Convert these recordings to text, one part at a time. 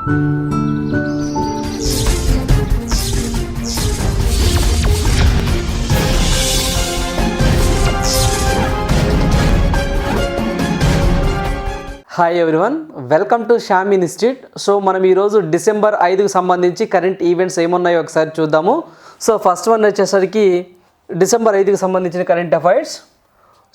Hi everyone welcome to Shyam institute so మనం ఈరోజు December ఐదుకు సంబంధించి కరెంట్ ఈవెంట్స్ ఏమున్నాయో ఒకసారి చూద్దాము. సో ఫస్ట్ వన్ వచ్చేసరికి డిసెంబర్ ఐదుకి సంబంధించిన కరెంట్ అఫైర్స్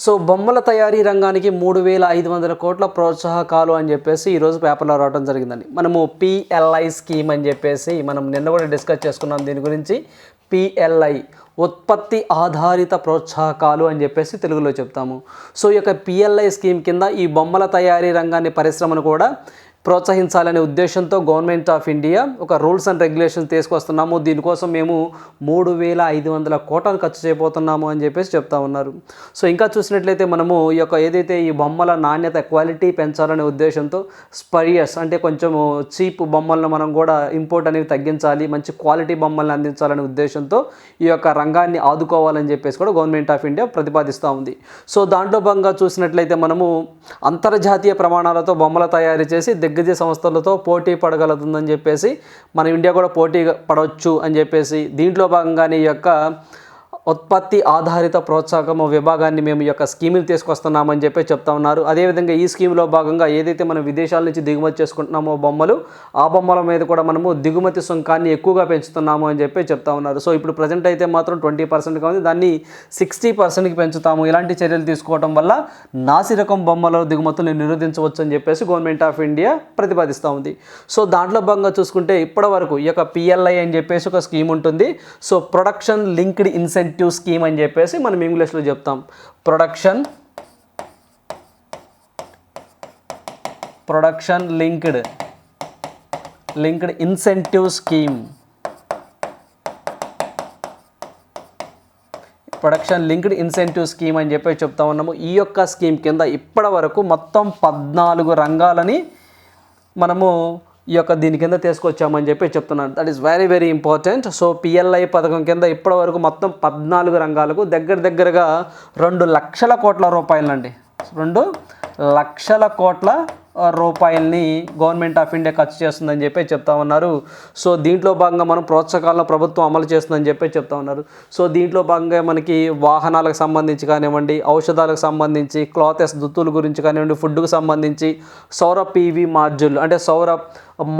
సో బొమ్మల తయారీ రంగానికి మూడు వేల ఐదు వందల కోట్ల ప్రోత్సాహకాలు అని చెప్పేసి ఈరోజు పేపర్లో రావడం జరిగిందండి. మనము పిఎల్ఐ స్కీమ్ అని చెప్పేసి మనం నిన్న కూడా డిస్కస్ చేసుకున్నాం దీని గురించి. పిఎల్ఐ ఉత్పత్తి ఆధారిత ప్రోత్సాహకాలు అని చెప్పేసి తెలుగులో చెప్తాము. సో ఈ యొక్క పిఎల్ఐ స్కీమ్ కింద ఈ బొమ్మల తయారీ రంగాన్ని పరిశ్రమను కూడా ప్రోత్సహించాలనే ఉద్దేశంతో గవర్నమెంట్ ఆఫ్ ఇండియా ఒక రూల్స్ అండ్ రెగ్యులేషన్స్ తీసుకొస్తున్నాము. దీనికోసం మేము మూడు వేల ఐదు వందల కోటలు ఖర్చు చేయబోతున్నాము అని చెప్పేసి చెప్తా ఉన్నారు. సో ఇంకా చూసినట్లయితే మనము ఈ యొక్క ఏదైతే ఈ బొమ్మల నాణ్యత క్వాలిటీ పెంచాలనే ఉద్దేశంతో స్పరియర్స్ అంటే కొంచెము చీప్ బొమ్మలను మనం కూడా ఇంపోర్ట్ అనేది తగ్గించాలి మంచి క్వాలిటీ బొమ్మల్ని అందించాలనే ఉద్దేశంతో ఈ యొక్క రంగాన్ని ఆదుకోవాలని చెప్పేసి కూడా గవర్నమెంట్ ఆఫ్ ఇండియా ప్రతిపాదిస్తూ ఉంది. సో దాంట్లో భాగంగా చూసినట్లయితే మనము అంతర్జాతీయ ప్రమాణాలతో బొమ్మల తయారు చేసి దిగ్గజ సంస్థలతో పోటీ పడగలుగుతుందని చెప్పేసి మన ఇండియా కూడా పోటీ పడవచ్చు అని చెప్పేసి దీంట్లో భాగంగానే ఈ యొక్క ఉత్పత్తి ఆధారిత ప్రోత్సాహం విభాగాన్ని మేము ఈ యొక్క స్కీమ్ని తీసుకొస్తున్నామని చెప్పి చెప్తా ఉన్నారు. అదేవిధంగా ఈ స్కీమ్లో భాగంగా ఏదైతే మనం విదేశాల నుంచి దిగుమతి చేసుకుంటున్నామో బొమ్మలు ఆ బొమ్మల మీద కూడా మనము దిగుమతి సుంకాన్ని ఎక్కువగా పెంచుతున్నాము అని చెప్పి చెప్తా ఉన్నారు. సో ఇప్పుడు ప్రజెంట్ అయితే మాత్రం ట్వంటీ పర్సెంట్గా ఉంది. దాన్ని సిక్స్టీ పర్సెంట్కి పెంచుతాము. ఇలాంటి చర్యలు తీసుకోవడం వల్ల నాసి రకం బొమ్మల దిగుమతులు నిరోధించవచ్చు అని చెప్పేసి గవర్నమెంట్ ఆఫ్ ఇండియా ప్రతిపాదిస్తూ ఉంది. సో దాంట్లో భాగంగా చూసుకుంటే ఇప్పటి వరకు ఈ యొక్క పిఎల్ఐ అని చెప్పేసి ఒక స్కీమ్ ఉంటుంది. So production linked incentive scheme అని చెప్పేసి మనం ఇంగ్లీష్లో చెప్తాం. Production production linked linked incentive scheme production linked incentive scheme అని చెప్పి చెప్తా ఉన్నాము. ఈ యొక్క స్కీమ్ కింద ఇప్పటి వరకు మొత్తం పద్నాలుగు రంగాలని మనము ఈ యొక్క దీని కింద తీసుకొచ్చామని చెప్పి చెప్తున్నాను. That is very very important so PLI పథకం కింద ఇప్పటి వరకు మొత్తం పద్నాలుగు రంగాలకు దగ్గర దగ్గరగా రెండు లక్షల కోట్ల రూపాయలండి. రెండు లక్షల కోట్ల రూపాయల్ని గవర్నమెంట్ ఆఫ్ ఇండియా ఖర్చు చేస్తుందని చెప్పి చెప్తా ఉన్నారు. సో దీంట్లో భాగంగా మనం ప్రోత్సాహకాలను ప్రభుత్వం అమలు చేస్తుందని చెప్పి చెప్తా ఉన్నారు. సో దీంట్లో భాగంగా మనకి వాహనాలకు సంబంధించి కానివ్వండి ఔషధాలకు సంబంధించి క్లాతెస్ దుత్తుల గురించి కానివ్వండి ఫుడ్కు సంబంధించి సౌర పీవీ మాడ్యూల్ అంటే సౌర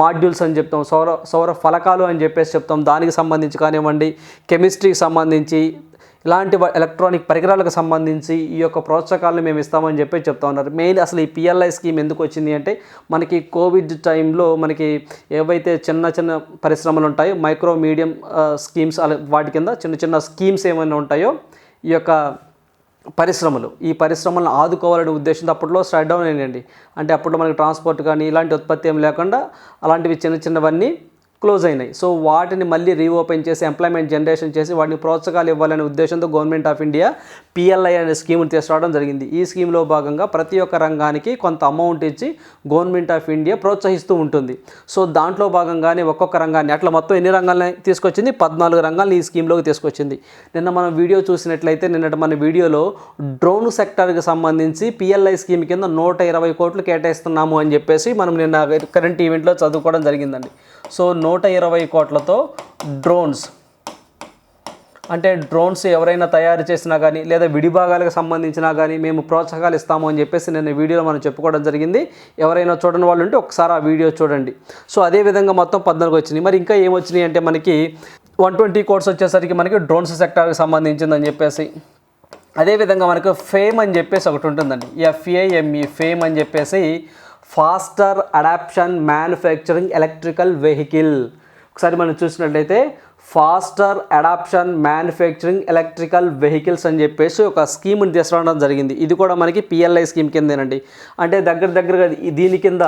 మాడ్యూల్స్ అని చెప్తాం సౌర సౌర ఫలకాలు అని చెప్పేసి చెప్తాం. దానికి సంబంధించి కానివ్వండి కెమిస్ట్రీకి సంబంధించి ఇలాంటి ఎలక్ట్రానిక్ పరికరాలకు సంబంధించి ఈ యొక్క ప్రోత్సాహకాలను మేము ఇస్తామని చెప్పి చెప్తా ఉన్నారు. మెయిన్ అసలు ఈ పిఎల్ఐ స్కీమ్ ఎందుకు వచ్చింది అంటే మనకి కోవిడ్ టైంలో మనకి ఏవైతే చిన్న చిన్న పరిశ్రమలు ఉంటాయో మైక్రో మీడియం స్కీమ్స్ అలా వాటి కింద చిన్న చిన్న స్కీమ్స్ ఏమైనా ఉంటాయో ఈ యొక్క పరిశ్రమలు ఈ పరిశ్రమలను ఆదుకోవాలనే ఉద్దేశంతో అప్పట్లో స్టార్ట్ డౌన్ అయ్యండి అంటే అప్పట్లో మనకి ట్రాన్స్పోర్ట్ కానీ ఇలాంటి ఉత్పత్తి ఏం లేకుండా అలాంటివి చిన్న చిన్నవన్నీ క్లోజ్ అయినాయి. సో వాటిని మళ్ళీ రీఓపెన్ చేసి ఎంప్లాయ్మెంట్ జనరేషన్ చేసి వాటిని ప్రోత్సాహాలు ఇవ్వాలనే ఉద్దేశంతో గవర్నమెంట్ ఆఫ్ ఇండియా పిఎల్ఐ అనే స్కీమ్ని తీసుకురావడం జరిగింది. ఈ స్కీమ్లో భాగంగా ప్రతి ఒక్క రంగానికి కొంత అమౌంట్ ఇచ్చి గవర్నమెంట్ ఆఫ్ ఇండియా ప్రోత్సహిస్తూ ఉంటుంది. సో దాంట్లో భాగంగానే ఒక్కొక్క రంగాన్ని అట్లా మొత్తం ఎన్ని రంగాలని తీసుకొచ్చింది? పద్నాలుగు రంగాలను ఈ స్కీమ్లోకి తీసుకొచ్చింది. నిన్న మనం వీడియో చూసినట్లయితే నిన్నటి మన వీడియోలో డ్రోన్ సెక్టర్కి సంబంధించి పిఎల్ఐ స్కీమ్ కింద నూట ఇరవై కోట్లు కేటాయిస్తున్నాము అని చెప్పేసి మనం నిన్న కరెంట్ ఈవెంట్లో చదువుకోవడం జరిగిందండి. సో నూట ఇరవై కోట్లతో డ్రోన్స్ అంటే డ్రోన్స్ ఎవరైనా తయారు చేసినా కానీ లేదా విడిభాగాలకు సంబంధించినా కానీ మేము ప్రోత్సాహాలు ఇస్తాము అని చెప్పేసి నేను వీడియోలో మనం చెప్పుకోవడం జరిగింది. ఎవరైనా చూడని వాళ్ళు ఉంటే ఒకసారి ఆ వీడియో చూడండి. సో అదే విధంగా మొత్తం పద్నాలుగు వచ్చినాయి. మరి ఇంకా ఏమొచ్చినాయి అంటే మనకి వన్ ట్వంటీ కోర్స్ వచ్చేసరికి మనకి డ్రోన్స్ సెక్టార్కి సంబంధించిందని చెప్పేసి. అదేవిధంగా మనకు ఫేమ్ అని చెప్పేసి ఒకటి ఉంటుందండి. ఎఫ్ఏఎంఈ ఫేమ్ అని చెప్పేసి faster adoption manufacturing electrical vehicle. ఒకసారి మనం చూసినట్లయితే faster adoption manufacturing electrical vehicles అని చెప్పేసి ఒక స్కీమ్ని తీసుకురావడం జరిగింది. ఇది కూడా మనకి పిఎల్ఐ స్కీమ్ కిందేనండి. అంటే దగ్గర దగ్గరగా దీని కింద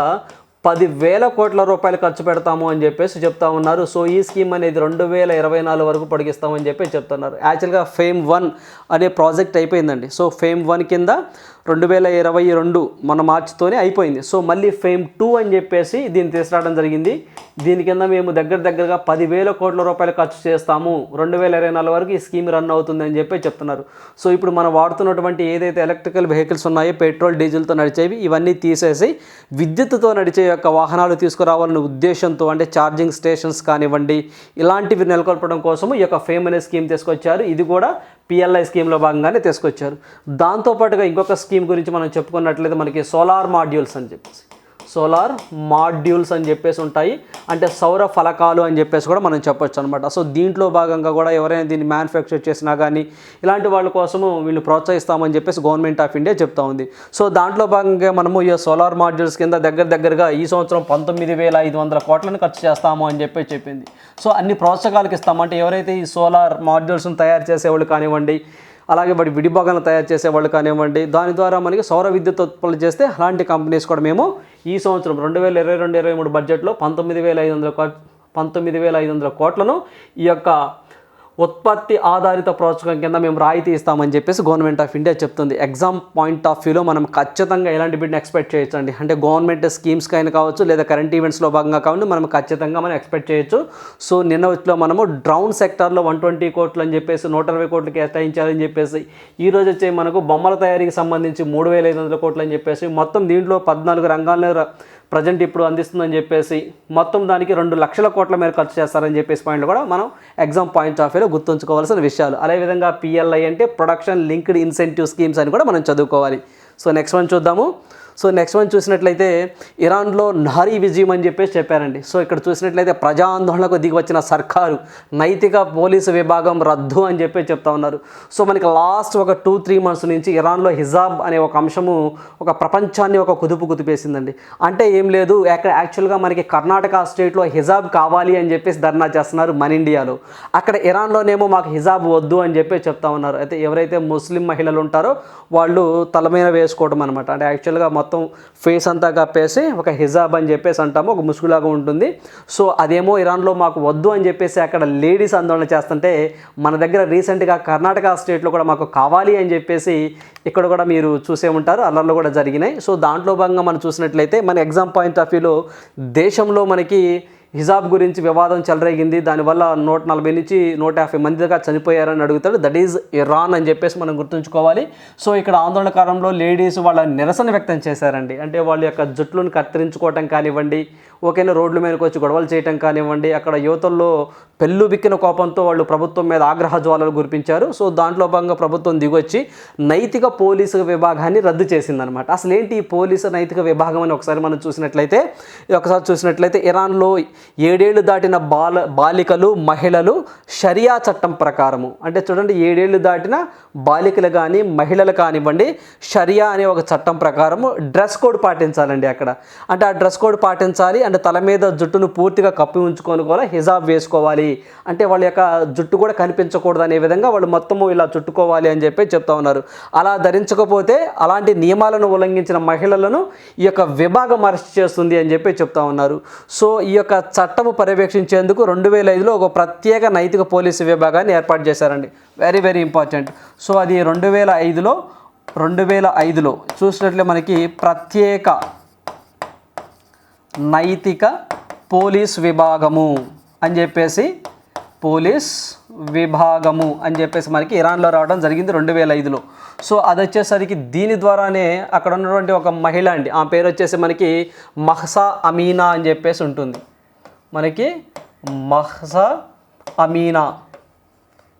పదివేల కోట్ల రూపాయలు ఖర్చు పెడతాము అని చెప్పేసి చెప్తా ఉన్నారు. సో ఈ స్కీమ్ అనేది రెండు వేల ఇరవై నాలుగు వరకు పొడిగిస్తామని చెప్పి చెప్తున్నారు. యాక్చువల్గా ఫేమ్ వన్ అనే ప్రాజెక్ట్ అయిపోయిందండి. సో ఫేమ్ వన్ కింద రెండు వేల ఇరవై రెండు మన మార్చితోనే అయిపోయింది. సో మళ్ళీ ఫేమ్ టూ అని చెప్పేసి దీన్ని తీసుకురావడం జరిగింది. దీని కింద మేము దగ్గర దగ్గరగా పదివేల కోట్ల రూపాయలు ఖర్చు చేస్తాము. రెండు వేల ఇరవై నాలుగు వరకు ఈ స్కీమ్ రన్ అవుతుంది అని చెప్పి చెప్తున్నారు. సో ఇప్పుడు మనం వాడుతున్నటువంటి ఏదైతే ఎలక్ట్రికల్ వెహికల్స్ ఉన్నాయో పెట్రోల్ డీజిల్తో నడిచేవి ఇవన్నీ తీసేసి విద్యుత్తుతో నడిచే యొక్క వాహనాలు తీసుకురావాలనే ఉద్దేశంతో అంటే ఛార్జింగ్ స్టేషన్స్ కానివ్వండి ఇలాంటివి నెలకొల్పడం కోసము ఈ యొక్క ఫేమ్ అనే స్కీమ్ తీసుకొచ్చారు. ఇది కూడా పిఎల్ఐ స్కీమ్లో భాగంగానే తీసుకొచ్చారు. దాంతోపాటుగా ఇంకొక స్కీమ్ గురించి మనం చెప్పుకున్నట్లయితే మనకి సోలార్ మాడ్యూల్స్ అని చెప్పేసి. సోలార్ మాడ్యూల్స్ అని చెప్పేసి ఉంటాయి. అంటే సౌర ఫలకాలు అని చెప్పేసి కూడా మనం చెప్పొచ్చు అనమాట సో దీంట్లో భాగంగా కూడా ఎవరైనా దీన్ని మ్యానుఫ్యాక్చర్ చేసినా కానీ ఇలాంటి వాళ్ళ కోసము వీళ్ళు ప్రోత్సహిస్తామని చెప్పేసి గవర్నమెంట్ ఆఫ్ ఇండియా చెప్తా ఉంది. సో దాంట్లో భాగంగా మనము ఈ సోలార్ మాడ్యూల్స్ కింద దగ్గర దగ్గరగా ఈ సంవత్సరం పంతొమ్మిది వేల ఐదు వందల కోట్లను ఖర్చు చేస్తాము అని చెప్పి చెప్పింది. సో అన్ని ప్రోత్సాహకాలకు ఇస్తామంటే ఎవరైతే ఈ సోలార్ మాడ్యూల్స్ని తయారు చేసేవాళ్ళు కానివ్వండి అలాగే వాటి విడిభాగాలను తయారు చేసే వాళ్ళు కానివ్వండి దాని ద్వారా మనకి సౌర విద్యుత్ ఉత్పత్తి చేస్తే అలాంటి కంపెనీస్ కూడా మేము ఈ సంవత్సరం రెండు వేల ఇరవై రెండు ఇరవై మూడు బడ్జెట్లో పంతొమ్మిది వేల ఐదు వందల కోట్ పంతొమ్మిది వేల ఐదు వందల కోట్లను ఈ యొక్క ఉత్పత్తి ఆధారిత ప్రోత్సాహం కింద మేము రాయితీ ఇస్తామని చెప్పేసి గవర్నమెంట్ ఆఫ్ ఇండియా చెప్తుంది. ఎగ్జామ్ పాయింట్ ఆఫ్ వ్యూలో మనం ఖచ్చితంగా ఎలాంటి బిడ్ని ఎక్స్పెక్ట్ చేయొచ్చండి. అంటే గవర్నమెంట్ స్కీమ్స్కి అయినా కావచ్చు లేదా కరెంట్ ఈవెంట్స్లో భాగంగా కావచ్చు మనం ఖచ్చితంగా మనం ఎక్స్పెక్ట్ చేయొచ్చు. సో నిన్న వచ్చిలో మనము డ్రౌన్ సెక్టార్లో వన్ ట్వంటీ కోట్లు అని చెప్పేసి నూట ఇరవై కోట్లు కేటాయించాలని చెప్పేసి ఈ రోజు వచ్చే మనకు బొమ్మల తయారీకి సంబంధించి మూడు వేల ఐదు వందల కోట్లు అని చెప్పేసి మొత్తం దీంట్లో పద్నాలుగు రంగాల్లో ప్రజెంట్ ఇప్పుడు అందిస్తుందని చెప్పేసి మొత్తం దానికి రెండు లక్షల కోట్ల మేర ఖర్చు చేస్తారని చెప్పేసి పాయింట్లు కూడా మనం ఎగ్జామ్ పాయింట్ ఆఫ్ వ్యూలో గుర్తుంచుకోవాల్సిన విషయాలు. అదేవిధంగా పిఎల్ఐ అంటే ప్రొడక్షన్ లింక్డ్ ఇన్సెంటివ్ స్కీమ్స్ అని కూడా మనం చదువుకోవాలి. సో నెక్స్ట్ వన్ చూద్దాము. సో నెక్స్ట్ వన్ చూసినట్లయితే ఇరాన్లో నారీ విజయం అని చెప్పేసి చెప్పారండి. సో ఇక్కడ చూసినట్లయితే ప్రజా ఆందోళనకు దిగి వచ్చిన సర్కారు నైతిక పోలీసు విభాగం రద్దు అని చెప్పి చెప్తా ఉన్నారు. సో మనకి లాస్ట్ ఒక టూ త్రీ మంత్స్ నుంచి ఇరాన్లో హిజాబ్ అనే ఒక అంశము ఒక ప్రపంచాన్ని ఒక కుదుపు కుదిపేసిందండి. అంటే ఏం లేదు అక్కడ యాక్చువల్గా మనకి కర్ణాటక స్టేట్లో హిజాబ్ కావాలి అని చెప్పేసి ధర్నా చేస్తున్నారు మన ఇండియాలో. అక్కడ ఇరాన్లోనేమో మాకు హిజాబ్ వద్దు అని చెప్పి చెప్తా ఉన్నారు. అయితే ఎవరైతే ముస్లిం మహిళలు ఉంటారో వాళ్ళు తల మీద వేసుకోవడం అనమాట అంటే యాక్చువల్గా మొత్తం మొత్తం ఫేస్ అంతా కప్పేసి ఒక హిజాబ్ అని చెప్పేసి అంటాము ఒక ముసుగులాగా ఉంటుంది. సో అదేమో ఇరాన్లో మాకు వద్దు అని చెప్పేసి అక్కడ లేడీస్ ఆందోళన చేస్తుంటే మన దగ్గర రీసెంట్గా కర్ణాటక స్టేట్లో కూడా మాకు కావాలి అని చెప్పేసి ఇక్కడ కూడా మీరు చూసే ఉంటారు అల్లర్లు కూడా జరిగినాయి. సో దాంట్లో భాగంగా మనం చూసినట్లయితే మన ఎగ్జామ్ పాయింట్ ఆఫ్ వ్యూలో దేశంలో మనకి హిజాబ్ గురించి వివాదం చెలరేగింది. దానివల్ల నూట నలభై నుంచి నూట యాభై మంది దాకా చనిపోయారని అడుగుతాడు. దట్ ఈజ్ ఇరాన్ అని చెప్పేసి మనం గుర్తుంచుకోవాలి. సో ఇక్కడ ఆందోళనకారంలో లేడీస్ వాళ్ళ నిరసన వ్యక్తం చేశారండి. అంటే వాళ్ళ యొక్క జుట్లను కత్తిరించుకోవటం కానివ్వండి ఓకేనా రోడ్ల మీదకి వచ్చి గొడవలు చేయటం కానివ్వండి అక్కడ యువతల్లో పెళ్ళు బిక్కిన కోపంతో వాళ్ళు ప్రభుత్వం మీద ఆగ్రహ జ్వాలలు గురిపించారు సో దాంట్లో భాగంగా ప్రభుత్వం దిగొచ్చి నైతిక పోలీసు విభాగాన్ని రద్దు చేసిందనమాట. అసలు ఏంటి ఈ పోలీసు నైతిక విభాగం అని ఒకసారి మనం చూసినట్లయితే ఒకసారి చూసినట్లయితే ఇరాన్లో ఏడేళ్ళు దాటిన బాల బాలికలు మహిళలు షరియా చట్టం ప్రకారము. అంటే చూడండి ఏడేళ్ళు దాటిన బాలికలు కానీ మహిళలు కానివ్వండి షరియా అనే ఒక చట్టం ప్రకారము డ్రెస్ కోడ్ పాటించాలండి అక్కడ. అంటే ఆ డ్రెస్ కోడ్ పాటించాలి అంటే తల మీద జుట్టును పూర్తిగా కప్పి ఉంచుకొని కూడా హిజాబ్ వేసుకోవాలి. అంటే వాళ్ళ యొక్క జుట్టు కూడా కనిపించకూడదు అనే విధంగా వాళ్ళు మొత్తము ఇలా చుట్టుకోవాలి అని చెప్పి చెప్తా ఉన్నారు. అలా ధరించకపోతే అలాంటి నియమాలను ఉల్లంఘించిన మహిళలను ఈ యొక్క విభాగం అరెస్ట్ చేస్తుంది అని చెప్పి చెప్తా ఉన్నారు. సో ఈ యొక్క చట్టము పర్యవేక్షించేందుకు రెండు వేల ఐదులో ఒక ప్రత్యేక నైతిక పోలీసు విభాగాన్ని ఏర్పాటు చేశారండి. వెరీ వెరీ ఇంపార్టెంట్ సో అది రెండు వేల ఐదులో రెండు వేల ఐదులో చూసినట్లే మనకి ప్రత్యేక నైతిక పోలీస్ విభాగము అని చెప్పేసి పోలీస్ విభాగము అని చెప్పేసి మనకి ఇరాన్లో రావడం జరిగింది రెండు వేల ఐదులో సో అది వచ్చేసరికి దీని ద్వారానే అక్కడ ఉన్నటువంటి ఒక మహిళ అండి. ఆ పేరు వచ్చేసి మనకి మహసా అమీనా అని చెప్పేసి ఉంటుంది. మనకి మహసా అమీనా.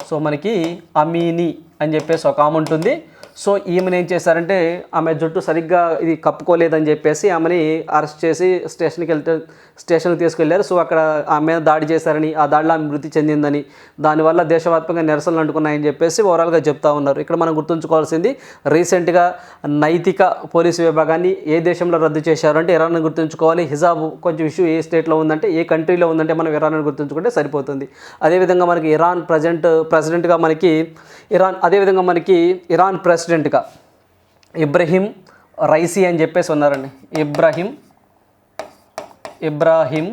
సో మనకి అమీని అని చెప్పేసి ఒక ఆమె ఉంటుంది. సో ఈమెను ఏం చేశారంటే ఆమె జుట్టు సరిగ్గా ఇది కప్పుకోలేదని చెప్పేసి ఆమెని అరెస్ట్ చేసి స్టేషన్కి వెళ్తే స్టేషన్కి తీసుకెళ్ళారు. సో అక్కడ ఆమె మీద దాడి చేశారని ఆ దాడిలో ఆమె మృతి చెందిందని దానివల్ల దేశవ్యాప్తంగా నిరసనలు అంటుకున్నాయని చెప్పేసి ఓవరాల్గా చెప్తా ఉన్నారు. ఇక్కడ మనం గుర్తుంచుకోవాల్సింది రీసెంట్గా నైతిక పోలీసు విభాగాన్ని ఏ దేశంలో రద్దు చేశారు అంటే ఇరాన్ గుర్తుంచుకోవాలి. హిజాబ్ కొంచెం ఇష్యూ ఏ స్టేట్లో ఉందంటే ఏ కంట్రీలో ఉందంటే మనం ఇరాన్ గుర్తుంచుకుంటే సరిపోతుంది. అదేవిధంగా మనకి ఇరాన్ ప్రజెంట్ ప్రెసిడెంట్గా మనకి ఇరాన్ అదేవిధంగా మనకి ఇరాన్ ప్రెస్ ప్రెసిడెంట్గా. ఇబ్రహీం రైసీ అని చెప్పేసి ఉన్నారండి. ఇబ్రహీం ఇబ్రాహీం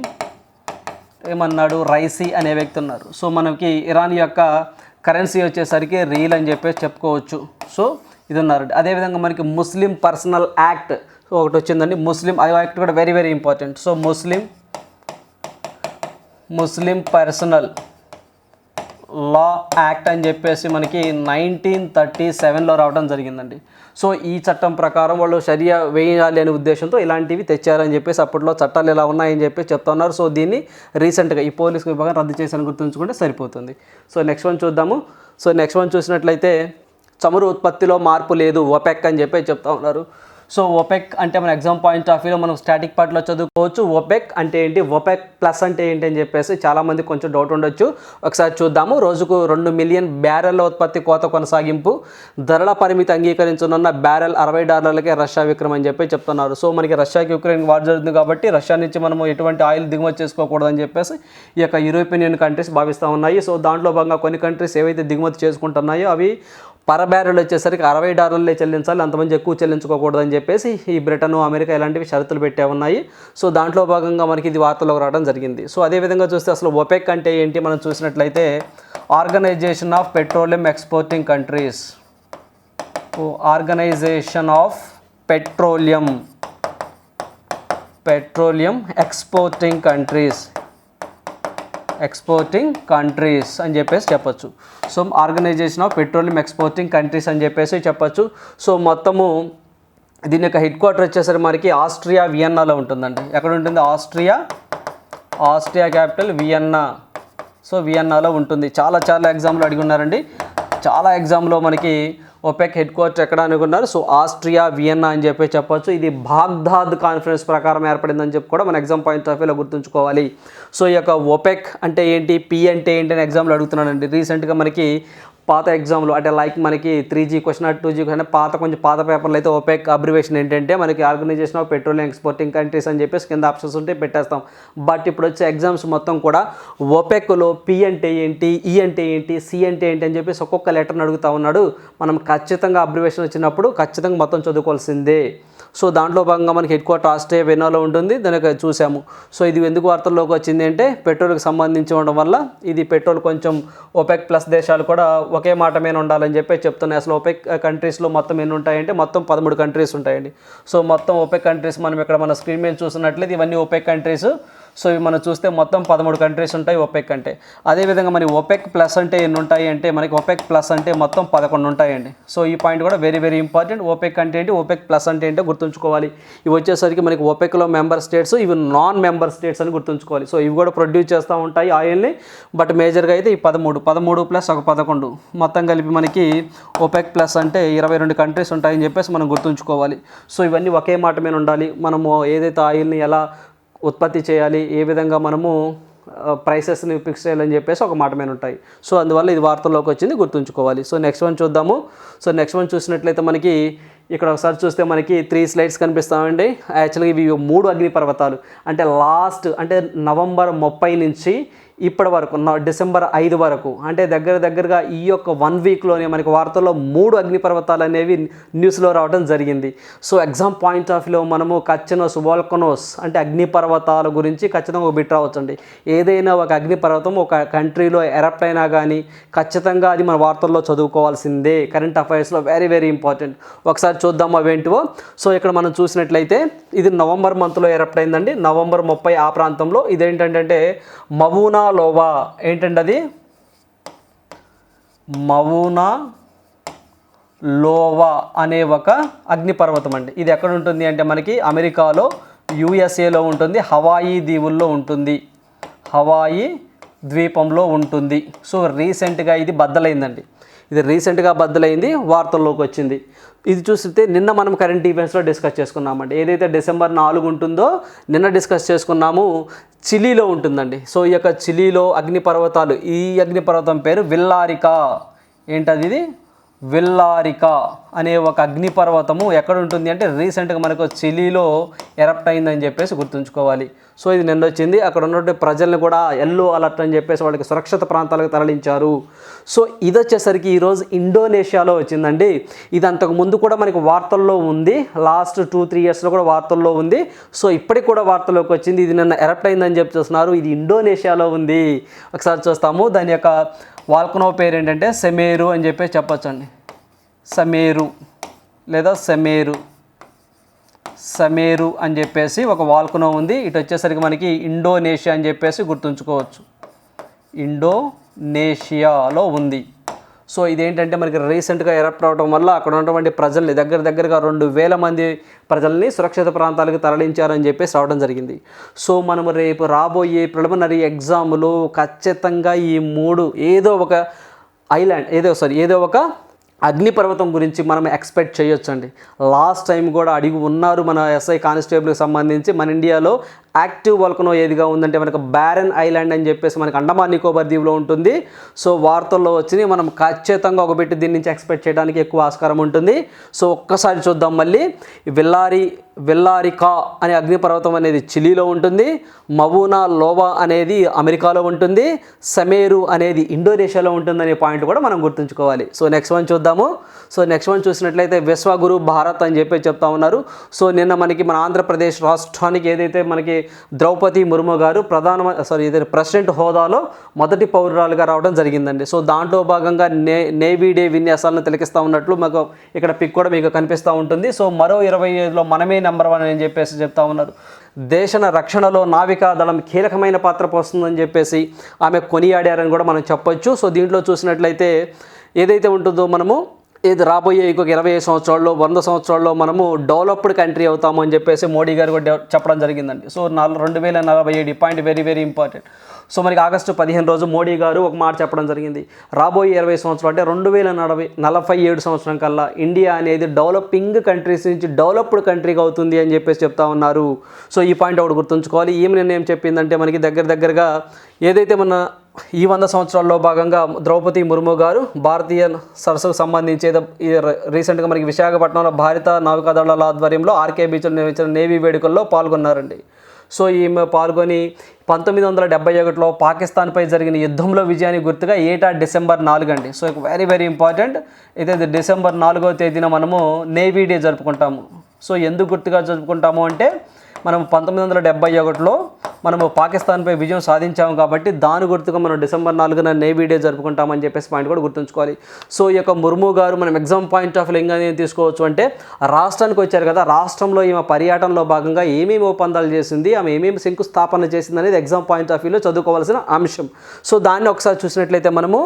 ఏమన్నాడు? రైసీ అనే వ్యక్తి ఉన్నారు. సో మనకి ఇరాన్ యొక్క కరెన్సీ వచ్చేసరికి రీల్ అని చెప్పేసి చెప్పుకోవచ్చు. సో ఇది ఉన్నారు అదేవిధంగా మనకి ముస్లిం పర్సనల్ యాక్ట్ ఒకటి వచ్చిందండి. ముస్లిం అది యాక్ట్ కూడా very very important. So Muslim Muslim personal law act అని చెప్పేసి మనకి నైన్టీన్ థర్టీ సెవెన్లో రావడం జరిగిందండి. సో ఈ చట్టం ప్రకారం వాళ్ళు షరియా వేయాలి అనే ఉద్దేశంతో ఇలాంటివి తెచ్చారని చెప్పేసి అప్పట్లో చట్టాలు ఇలా ఉన్నాయని చెప్పి చెప్తున్నారు. సో దీన్ని రీసెంట్గా ఈ పోలీస్ విభాగం రద్దు చేశారని గుర్తుంచుకుంటే సరిపోతుంది. సో నెక్స్ట్ వన్ చూద్దాము. సో నెక్స్ట్ వన్ చూసినట్లయితే చమురు ఉత్పత్తిలో మార్పు లేదు ఒపెక్ అని చెప్పి చెప్తా ఉన్నారు. సో ఒపెక్ అంటే మన ఎగ్జామ్ పాయింట్ ఆఫ్ వ్యూలో మనం స్టాటిక్ పార్ట్లో చదువుకోవచ్చు. ఒపెక్ అంటే ఏంటి? ఒపెక్ ప్లస్ అంటే ఏంటి అని చెప్పేసి చాలామంది కొంచెం డౌట్ ఉండొచ్చు. ఒకసారి చూద్దాము. రోజుకు రెండు మిలియన్ బ్యారెల్ ఉత్పత్తి కోత కొనసాగింపు. ధరల పరిమితి అంగీకరించనున్న బ్యారెల్ అరవై డాలర్లకే రష్యా విక్రమ్ అని చెప్పి చెప్తున్నారు. సో మనకి రష్యాకి యుక్రెయిన్ వార్ జరుగుతుంది కాబట్టి రష్యా నుంచి మనము ఎటువంటి ఆయిల్ దిగుమతి చేసుకోకూడదని చెప్పేసి ఈ యొక్క యూరోపియన్ యూనియన్ కంట్రీస్ భావిస్తూ ఉన్నాయి. సో దాంట్లో భాగంగా కొన్ని కంట్రీస్ ఏవైతే దిగుమతి చేసుకుంటున్నాయో అవి పర బ్యారెల్ వచ్చేసరికి అరవై డాలర్లే చెల్లించాలి అంతమంది ఎక్కువ చెల్లించుకోకూడదని చెప్పేసి ఈ బ్రిటన్ అమెరికా ఇలాంటివి షరతులు పెట్టే ఉన్నాయి. సో దాంట్లో భాగంగా మనకి ఇది వార్తలోకి రావడం జరిగింది. సో అదేవిధంగా చూస్తే అసలు ఒపెక్ అంటే ఏంటి మనం చూసినట్లయితే organisation of petroleum exporting countries. Organisation of petroleum. Petroleum exporting countries. Exporting countries అని చెప్పేసి చెప్పచ్చు. So organisation of petroleum exporting countries అని చెప్పేసి చెప్పచ్చు. సో మొత్తము దీని యొక్క హెడ్ క్వార్టర్ వచ్చేసరికి మనకి ఆస్ట్రియా వియన్నాలో ఉంటుందండి. ఎక్కడ ఉంటుంది? Austria Austria capital Vienna. So వియన్నాలో ఉంటుంది. చాలా చాలా ఎగ్జామ్లు అడిగి ఉన్నారండి. చాలా ఎగ్జామ్లో మనకి ఒపెక్ హెడ్ క్వార్టర్ ఎక్కడ అనుకున్నారు? సో ఆస్ట్రియా వియన్నా అని చెప్పి చెప్పొచ్చు. ఇది బాగ్దాద్ కాన్ఫరెన్స్ ప్రకారం ఏర్పడిందని చెప్పి కూడా మన ఎగ్జామ్ పాయింట్ ఆఫ్ వ్యూలో గుర్తుంచుకోవాలి. సో ఈ యొక్క ఒపెక్ అంటే ఏంటి? పి అంటే ఏంటి అని ఎగ్జామ్లో అడుగుతున్నానండి. రీసెంట్గా మనకి పాత ఎగ్జామ్లు అంటే లైక్ మనకి three G question two G question పాత కొంచెం పాత పేపర్లు అయితే ఓపెక్ అబ్రివేషన్ ఏంటంటే మనకి organisation of petroleum exporting countries అని చెప్పేసి కింద ఆప్షన్స్ ఉంటే పెట్టేస్తాం. బట్ ఇప్పుడు వచ్చే ఎగ్జామ్స్ మొత్తం కూడా ఓపెక్లో పి అంటే ఏంటి ఈ అంటే ఏంటి సి అంటే ఏంటి అని చెప్పేసి ఒక్కొక్క లెటర్ని అడుగుతా ఉన్నాడు. మనం ఖచ్చితంగా అబ్రివేషన్ వచ్చినప్పుడు ఖచ్చితంగా మొత్తం చదువుకోవాల్సిందే. సో దాంట్లో భాగంగా మనకి హెడ్ క్వార్టర్ ఆస్ట్రేలియా వెనోలో ఉంటుంది. దానికి చూసాము. సో ఇది ఎందుకు వార్తల్లోకి వచ్చింది అంటే పెట్రోల్కి సంబంధించి ఉండడం వల్ల ఇది పెట్రోల్ కొంచెం ఒపెక్ ప్లస్ దేశాలు కూడా ఒకే మాట మీద ఉండాలని చెప్పి చెప్తున్నాయి. అసలు ఒపెక్ కంట్రీస్లో మొత్తం ఎన్ని ఉంటాయంటే మొత్తం పదమూడు కంట్రీస్ ఉంటాయండి. సో మొత్తం ఒపెక్ కంట్రీస్ మనం ఇక్కడ మన స్క్రీన్ మీద చూసినట్లయితే ఇవన్నీ ఒపెక్ కంట్రీస్. సో ఇవి మనం చూస్తే మొత్తం పదమూడు కంట్రీస్ ఉంటాయి ఒపెక్ అంటే. అదేవిధంగా మరి ఒపెక్ ప్లస్ అంటే ఎన్ని ఉంటాయి అంటే మనకి ఒపెక్ ప్లస్ అంటే మొత్తం పదకొండు ఉంటాయండి. సో ఈ పాయింట్ కూడా వెరీ వెరీ ఇంపార్టెంట్ ఓపెక్ అంటే ఏంటి? ఓపెక్ ప్లస్ అంటే ఏంటో గుర్తుంచుకోవాలి. ఇవి వచ్చేసరికి మనకి ఓపెక్లో మెంబర్ స్టేట్స్ ఇవి నాన్ మెంబర్ స్టేట్స్ అని గుర్తుంచుకోవాలి. సో ఇవి కూడా ప్రొడ్యూస్ చేస్తూ ఉంటాయి ఆయిల్ని బట్ మేజర్గా అయితే ఈ పదమూడు. పదమూడు ప్లస్ ఒక పదకొండు. మొత్తం కలిపి మనకి ఓపెక్ ప్లస్ అంటే ఇరవై రెండు కంట్రీస్ ఉంటాయని చెప్పేసి మనం గుర్తుంచుకోవాలి. సో ఇవన్నీ ఒకే మాట మీద ఉండాలి. మనము ఏదైతే ఆయిల్ని ఎలా ఉత్పత్తి చేయాలి ఏ విధంగా మనము ప్రైసెస్ని ఫిక్స్ చేయాలని చెప్పేసి ఒక మాట మీద ఉంటాయి. సో అందువల్ల ఇది వార్తల్లోకి వచ్చింది గుర్తుంచుకోవాలి. సో నెక్స్ట్ వన్ చూద్దాము. సో నెక్స్ట్ వన్ చూసినట్లయితే మనకి ఇక్కడ ఒకసారి చూస్తే మనకి త్రీ స్లైడ్స్ కనిపిస్తామండి. యాక్చువల్గా ఇవి మూడు అగ్నిపర్వతాలు. అంటే లాస్ట్ అంటే నవంబర్ ముప్పై నుంచి ఇప్పటి వరకు న- డిసెంబర్ ఐదు వరకు అంటే దగ్గర దగ్గరగా ఈ యొక్క వన్ వీక్లోనే మనకి వార్తల్లో మూడు అగ్నిపర్వతాలు అనేవి న్యూస్లో రావడం జరిగింది. సో ఎగ్జామ్ పాయింట్ ఆఫ్ వ్యూలో మనము కచ్చినోస్ వోల్కనోస్ అంటే అగ్నిపర్వతాల గురించి ఖచ్చితంగా ఒక బిట్ రావచ్చండి. ఏదైనా ఒక అగ్నిపర్వతం ఒక కంట్రీలో ఎరప్ట్ అయినా కానీ ఖచ్చితంగా అది మన వార్తల్లో చదువుకోవాల్సిందే. కరెంట్ అఫైర్స్లో వెరీ వెరీ ఇంపార్టెంట్. ఒకసారి చూద్దాం అవేంటివో? సో ఇక్కడ మనం చూసినట్లయితే ఇది నవంబర్ మంత్లో ఎరప్ట్ అయిందండి. నవంబర్ ముప్పై ఆ ప్రాంతంలో ఇదేంటంటే మవునా లోవా. ఏంటండి అది మవునా లోవా అనే ఒక అగ్నిపర్వతం అండి ఇది ఎక్కడ ఉంటుంది అంటే మనకి అమెరికాలో యుఎస్ఏలో ఉంటుంది హవాయి దీవుల్లో ఉంటుంది. హవాయి ద్వీపంలో ఉంటుంది. సో రీసెంట్గా ఇది బద్దలైందండి. ఇది రీసెంట్గా బద్దలైంది వార్తల్లోకి వచ్చింది. ఇది చూస్తే నిన్న మనం కరెంట్ ఈవెంట్స్లో డిస్కస్ చేసుకున్నామండి. ఏదైతే డిసెంబర్ నాలుగు ఉంటుందో నిన్న డిస్కస్ చేసుకున్నాము చిలీలో ఉంటుందండి. సో ఈ యొక్క చిలీలో అగ్నిపర్వతాలు ఈ అగ్నిపర్వతం పేరు విల్లారికా. ఏంటది ఇది? విల్లారిక అనే ఒక అగ్నిపర్వతము ఎక్కడ ఉంటుంది అంటే రీసెంట్గా మనకు చిలీలో ఎరప్ట్ అయిందని చెప్పేసి గుర్తుంచుకోవాలి. సో ఇది నిన్న వచ్చింది. అక్కడ ఉన్నటువంటి ప్రజల్ని కూడా ఎల్లో అలర్ట్ అని చెప్పేసి వాళ్ళకి సురక్షిత ప్రాంతాలకు తరలించారు. సో ఇది వచ్చేసరికి ఈరోజు ఇండోనేషియాలో వచ్చిందండి. ఇది అంతకు ముందు కూడా మనకి వార్తల్లో ఉంది. లాస్ట్ టూ త్రీ ఇయర్స్లో కూడా వార్తల్లో ఉంది. సో ఇప్పటికి కూడా వార్తల్లోకి వచ్చింది. ఇది నిన్న ఎరప్ట్ అయిందని చెప్పి చూస్తున్నారు. ఇది ఇండోనేషియాలో ఉంది. ఒకసారి చూస్తాము. దాని యొక్క వాల్కనో పేరు ఏంటంటే సెమేరు అని చెప్పేసి చెప్పొచ్చండి. సమేరు లేదా సెమేరు. సమేరు అని చెప్పేసి ఒక వాల్కనో ఉంది. ఇటు వచ్చేసరికి మనకి ఇండోనేషియా అని చెప్పేసి గుర్తుంచుకోవచ్చు. ఇండోనేషియాలో ఉంది. సో ఇదేంటంటే మనకి రీసెంట్గా ఎరప్ట్ అవడం వల్ల అక్కడ ఉన్నటువంటి ప్రజల్ని దగ్గర దగ్గరగా రెండు వేల మంది ప్రజల్ని సురక్షిత ప్రాంతాలకు తరలించారని చెప్పేసి రావడం జరిగింది. సో మనము రేపు రాబోయే ప్రిలిమినరీ ఎగ్జామ్లో ఖచ్చితంగా ఈ మూడు ఏదో ఒక ఐలాండ్ ఏదో సారీ ఏదో ఒక అగ్నిపర్వతం గురించి మనం ఎక్స్పెక్ట్ చేయొచ్చండి. లాస్ట్ టైం కూడా అడిగి ఉన్నారు మన ఎస్ఐ కానిస్టేబుల్కి సంబంధించి మన ఇండియాలో యాక్టివ్ వల్కనో ఏదిగా ఉందంటే మనకు బ్యారన్ ఐలాండ్ అని చెప్పేసి మనకు అండమాన్ నికోబార్ దీవులో ఉంటుంది. సో వార్తల్లో వచ్చినాయి మనం ఖచ్చితంగా ఒక పెట్టి దీని నుంచి ఎక్స్పెక్ట్ చేయడానికి ఎక్కువ ఆస్కారం ఉంటుంది. సో ఒక్కసారి చూద్దాం మళ్ళీ. విల్లారి విల్లారికా అనే అగ్నిపర్వతం అనేది చిలీలో ఉంటుంది. మవూనా లోవా అనేది అమెరికాలో ఉంటుంది. సమేరు అనేది ఇండోనేషియాలో ఉంటుందనే పాయింట్ కూడా మనం గుర్తుంచుకోవాలి. సో నెక్స్ట్ వన్ చూద్దాము. సో నెక్స్ట్ వన్ చూసినట్లయితే విశ్వగురు భారత్ అని చెప్పి చెప్తా ఉన్నారు. సో నిన్న మనకి మన ఆంధ్రప్రదేశ్ రాష్ట్రానికి ఏదైతే మనకి ద్రౌపది ముర్ము గారు ప్రధాన సారీ ఏదైతే ప్రెసిడెంట్ హోదాలో మొదటి పౌరురాలుగా రావడం జరిగిందండి. సో దాంట్లో భాగంగా నే నేవీ డే విన్యాసాలను తిలకిస్తూ ఉన్నట్లు మాకు ఇక్కడ పిక్ కూడా మీకు కనిపిస్తూ ఉంటుంది. సో మరో ఇరవై ఐదులో మనమే నెంబర్ వన్ అని చెప్పేసి చెప్తా ఉన్నారు. దేశ రక్షణలో నావికా దళం కీలకమైన పాత్ర పోస్తుందని చెప్పేసి ఆమె కొనియాడారని కూడా మనం చెప్పొచ్చు. సో దీంట్లో చూసినట్లయితే ఏదైతే ఉంటుందో మనము ఇది రాబోయే ఇంకొక ఇరవై ఐదు సంవత్సరాల్లో వంద సంవత్సరాల్లో మనము డెవలప్డ్ కంట్రీ అవుతాము అని చెప్పేసి మోడీ గారు కూడా చెప్పడం జరిగిందండి. సో నాలుగు రెండు వేల నలభై ఏడు point very very important. So మనకి ఆగస్టు పదిహేను రోజు మోడీ గారు ఒక మాట చెప్పడం జరిగింది. రాబోయే ఇరవై సంవత్సరాలు అంటే రెండు వేల నలభై నలభై ఏడు సంవత్సరం కల్లా ఇండియా అనేది డెవలపింగ్ కంట్రీస్ నుంచి డెవలప్డ్ కంట్రీగా అవుతుంది అని చెప్పేసి చెప్తా ఉన్నారు. సో ఈ పాయింట్ ఒకటి గుర్తుంచుకోవాలి. ఈమె నిర్ణయం చెప్పిందంటే మనకి దగ్గర దగ్గరగా ఏదైతే మన ఈ వంద సంవత్సరాల్లో భాగంగా ద్రౌపది ముర్ము గారు భారతీయ సరస్సుకు సంబంధించి రీసెంట్గా మనకి విశాఖపట్నంలో భారత నావికాదళాల ఆధ్వర్యంలో ఆర్కే బీచ్లో నిర్వహించిన నేవీ వేడుకల్లో పాల్గొన్నారండి. సో ఈమె పాల్గొని పంతొమ్మిది వందల డెబ్బై ఒకటిలో పాకిస్తాన్పై జరిగిన యుద్ధంలో విజయానికి గుర్తుగా ఏటా డిసెంబర్ నాలుగు అండి. So very very important. అయితే డిసెంబర్ నాలుగో తేదీన మనము నేవీ డే జరుపుకుంటాము. సో ఎందుకు గుర్తుగా జరుపుకుంటాము అంటే మనం పంతొమ్మిది వందల డెబ్బై ఒకటిలో మనము పాకిస్తాన్పై విజయం సాధించాము కాబట్టి దాని గుర్తుగా మనం డిసెంబర్ నాలుగున నేవీ డే జరుపుకుంటామని చెప్పేసి పాయింట్ కూడా గుర్తుంచుకోవాలి. సో ఈ యొక్క ముర్ము గారు మనం ఎగ్జామ్ పాయింట్ ఆఫ్ లింగ్ అనేది తీసుకోవచ్చు అంటే రాష్ట్రానికి వచ్చారు కదా రాష్ట్రంలో ఈమె పర్యటనలో భాగంగా ఏమేమి ఒప్పందాలు చేసింది ఆమె ఏమేమి శంకుస్థాపన చేసింది అనేది ఎగ్జామ్ పాయింట్ ఆఫ్ వ్యూలో చదువుకోవాల్సిన అంశం. సో దాన్ని ఒకసారి చూసినట్లయితే మనము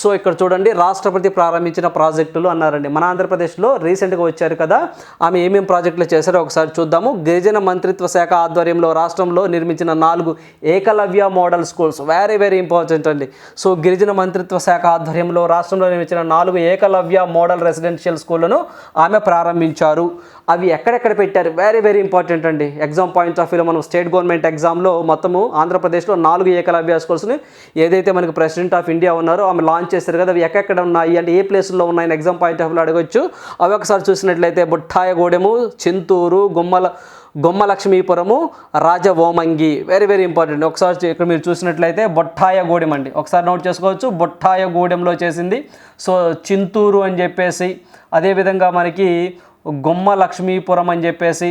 సో ఇక్కడ చూడండి రాష్ట్రపతి ప్రారంభించిన ప్రాజెక్టులు అన్నారండి. మన ఆంధ్రప్రదేశ్లో రీసెంట్గా వచ్చారు కదా ఆమె ఏమేమి ప్రాజెక్టులు చేశారో ఒకసారి చూద్దాము. గిరిజన మంత్రిత్వ శాఖ ఆధ్వర్యంలో రాష్ట్రంలో నిర్మించిన నాలుగు Eklavya model schools. Very very important అండి. సో గిరిజన మంత్రిత్వ శాఖ ఆధ్వర్యంలో రాష్ట్రంలో నిర్మించిన నాలుగు ఏకలవ్య మోడల్ రెసిడెన్షియల్ స్కూళ్ళను ఆమె ప్రారంభించారు. అవి ఎక్కడెక్కడ పెట్టారు? వెరీ వెరీ ఇంపార్టెంట్ అండి. ఎగ్జామ్ పాయింట్ ఆఫ్ వ్యూలో మనం స్టేట్ గవర్నమెంట్ ఎగ్జామ్లో మొత్తము ఆంధ్రప్రదేశ్లో నాలుగు ఏకలవ్య స్కూల్స్ని ఏదైతే మనకి ప్రెసిడెంట్ ఆఫ్ ఇండియా ఉన్నారో ఆమె లాంచ్ చేశారు కదా అవి ఎక్కడెక్కడ ఉన్నాయి? అంటే ఏ ప్లేస్లో ఉన్నాయని ఎగ్జామ్ పాయింట్ ఆఫ్ వ్యూలో అడగొచ్చు. అవి ఒకసారి చూసినట్లయితే Buttayagudem Chintur Gummala Gummalakshmipuram Rajavommangi. Very very important ఒకసారి ఇక్కడ మీరు చూసినట్లయితే బొట్టాయగూడెం అండి ఒకసారి నోట్ చేసుకోవచ్చు బొట్టాయగూడెంలో చేసింది. సో చింతూరు అని చెప్పేసి అదేవిధంగా మనకి గొమ్మ లక్ష్మీపురం అని చెప్పేసి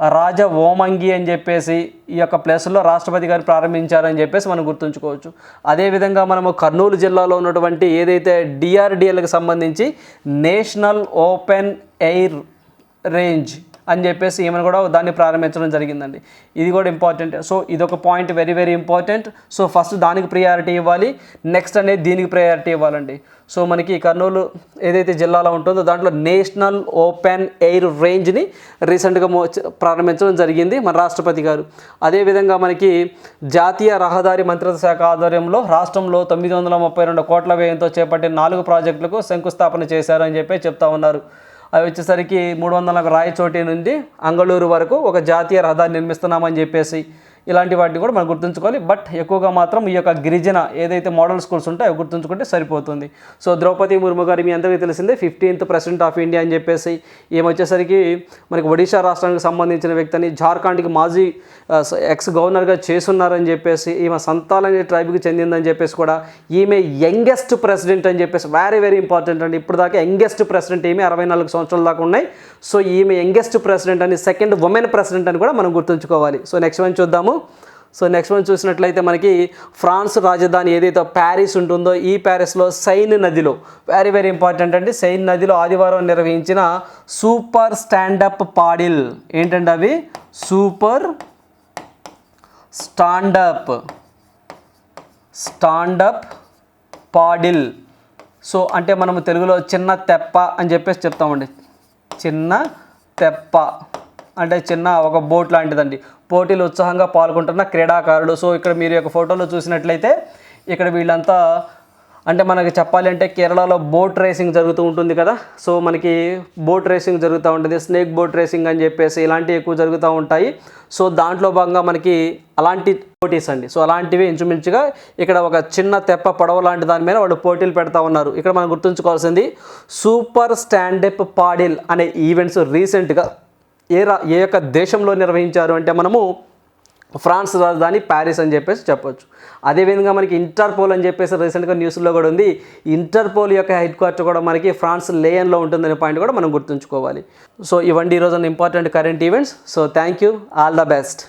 రాజ ఓమంగి అని చెప్పేసి ఈ యొక్క ప్లేస్లో రాష్ట్రపతి గారు ప్రారంభించారని చెప్పేసి మనం గుర్తుంచుకోవచ్చు. అదేవిధంగా మనము కర్నూలు జిల్లాలో ఉన్నటువంటి ఏదైతే డిఆర్డిఎల్కి సంబంధించి నేషనల్ ఓపెన్ ఎయిర్ రేంజ్ అని చెప్పేసి ఈమెను కూడా దాన్ని ప్రారంభించడం జరిగిందండి. ఇది కూడా ఇంపార్టెంట్ సో ఇది ఒక point very very important so first దానికి ప్రియారిటీ ఇవ్వాలి. నెక్స్ట్ అనేది దీనికి ప్రయారిటీ ఇవ్వాలండి. సో మనకి కర్నూలు ఏదైతే జిల్లాలో ఉంటుందో దాంట్లో నేషనల్ ఓపెన్ ఎయిర్ రేంజ్ని రీసెంట్గా ప్రారంభించడం జరిగింది మన రాష్ట్రపతి గారు. అదేవిధంగా మనకి జాతీయ రహదారి మంత్రిత్వ శాఖ ఆధ్వర్యంలో రాష్ట్రంలో తొమ్మిది వందల ముప్పై రెండు కోట్ల వ్యయంతో చేపట్టిన నాలుగు ప్రాజెక్టులకు శంకుస్థాపన చేశారని చెప్పి చెప్తా ఉన్నారు. అవి వచ్చేసరికి మూడు వందల రాయచోటి నుండి అంగళూరు వరకు ఒక జాతీయ రహదారి నిర్మిస్తున్నామని చెప్పేసి ఇలాంటి వాటిని కూడా మనం గుర్తుంచుకోవాలి. బట్ ఎక్కువగా మాత్రం ఈ యొక్క గిరిజన ఏదైతే మోడల్ స్కూల్స్ ఉంటాయో గుర్తుంచుకుంటే సరిపోతుంది. సో ద్రౌపది ముర్ము గారి మీ అందరికీ తెలిసిందే ఫిఫ్టీన్త్ ప్రెసిడెంట్ ఆఫ్ ఇండియా అని చెప్పేసి ఏమొచ్చేసరికి వచ్చేసరికి మనకి ఒడిశా రాష్ట్రానికి సంబంధించిన వ్యక్తిని జార్ఖండ్కి మాజీ ఎక్స్ గవర్నర్గా చేసున్నారని చెప్పేసి ఈమె సంతాలని ట్రైబ్కి చెందిందని చెప్పేసి కూడా ఈమె యంగెస్ట్ ప్రెసిడెంట్ అని చెప్పేసి వెరీ వెరీ ఇంపార్టెంట్ అండి. ఇప్పుడు దాకా యంగెస్ట్ ప్రెసిడెంట్ ఈమె అరవై నాలుగు సంవత్సరాల దాకా ఉన్నాయి. సో ఈమె యంగెస్ట్ ప్రెసిడెంట్ అని సెకండ్ ఉమెన్ ప్రెసిడెంట్ అని కూడా మనం గుర్తుంచుకోవాలి. సో నెక్స్ట్ వన్ చూద్దాము. సో నెక్స్ట్ వన్ చూసినట్లయితే మనకి ఫ్రాన్స్ రాజధాని ఏదైతే ప్యారిస్ ఉంటుందో ఈ ప్యారిస్లో సైన్ నదిలో వెరీ వెరీ ఇంపార్టెంట్ అండి. సైన్ నదిలో ఆదివారం నిర్వహించిన సూపర్ స్టాండప్ పాడిల్ ఏంటంటే అవి? Super stand up stand up paddle. So అంటే మనము తెలుగులో చిన్న తెప్ప అని చెప్పేసి చెప్తామండి. చిన్న తెప్ప. అంటే చిన్న ఒక బోట్ లాంటిదండి. పోటీలు ఉత్సాహంగా పాల్గొంటున్న క్రీడాకారులు. సో ఇక్కడ మీరు యొక్క ఫోటోలో చూసినట్లయితే ఇక్కడ వీళ్ళంతా అంటే మనకి చెప్పాలి అంటే కేరళలో బోట్ రేసింగ్ జరుగుతూ ఉంటుంది కదా. సో మనకి బోట్ రేసింగ్ జరుగుతూ ఉంటుంది. స్నేక్ బోట్ రేసింగ్ అని చెప్పేసి ఇలాంటివి ఎక్కువ జరుగుతూ ఉంటాయి. సో దాంట్లో భాగంగా మనకి అలాంటి పోటీస్ అండి. సో అలాంటివి ఇంచుమించుగా ఇక్కడ ఒక చిన్న తెప్ప పడవ లాంటి దాని మీద వాళ్ళు పోటీలు పెడతా ఉన్నారు. ఇక్కడ మనం గుర్తుంచుకోవాల్సింది సూపర్ స్టాండప్ పాడిల్ అనే ఈవెంట్స్ రీసెంట్గా ఏ రా ఏ యొక్క దేశంలో నిర్వహించారు అంటే మనము ఫ్రాన్స్ రాజధాని ప్యారిస్ అని చెప్పేసి చెప్పొచ్చు. అదేవిధంగా మనకి ఇంటర్పోల్ అని చెప్పేసి రీసెంట్గా న్యూస్లో కూడా ఉంది. ఇంటర్పోల్ యొక్క హెడ్ క్వార్టర్ కూడా మనకి ఫ్రాన్స్ లేయన్లో ఉంటుందనే పాయింట్ కూడా మనం గుర్తుంచుకోవాలి. సో ఇవండి ఈరోజు important current events so thank you all the best